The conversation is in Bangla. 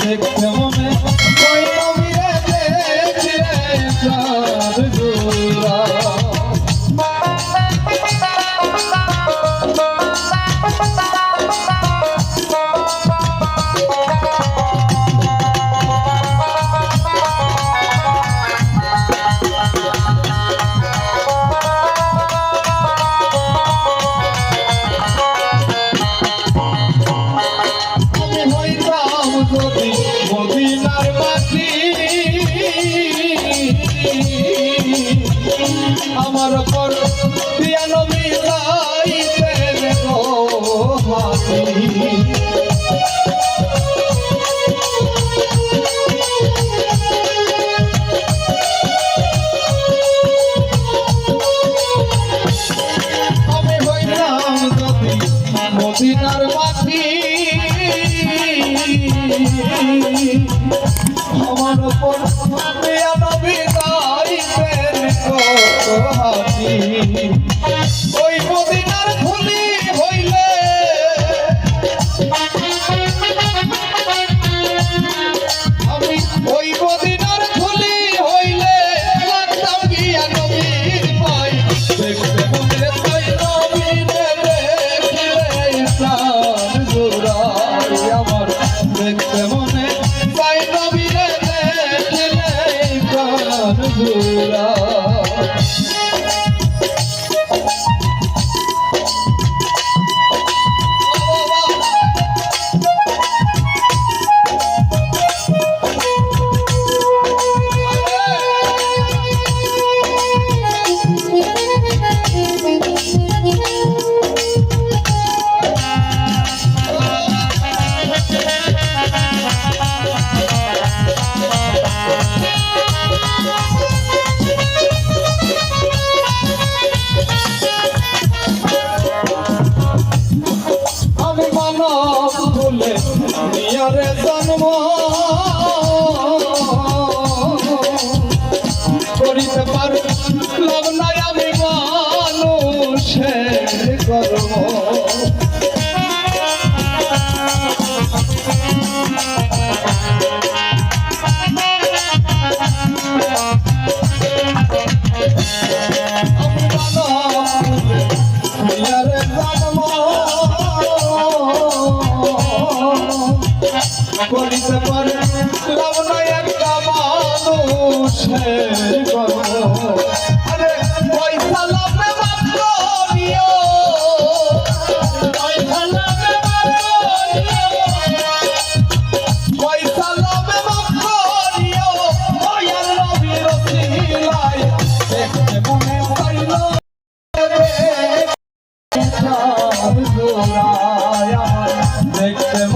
দেখতে মনে ওই নবীরে দেখে আমার পর প্রিয়া নবী যাইতে দেখো আমি হইতাম যদি মদিনার মাটি। আমার উপর হাতি ওই মানুষের কর্ম করিতে পারে লাভ নাই একটা মানুষের দেখতে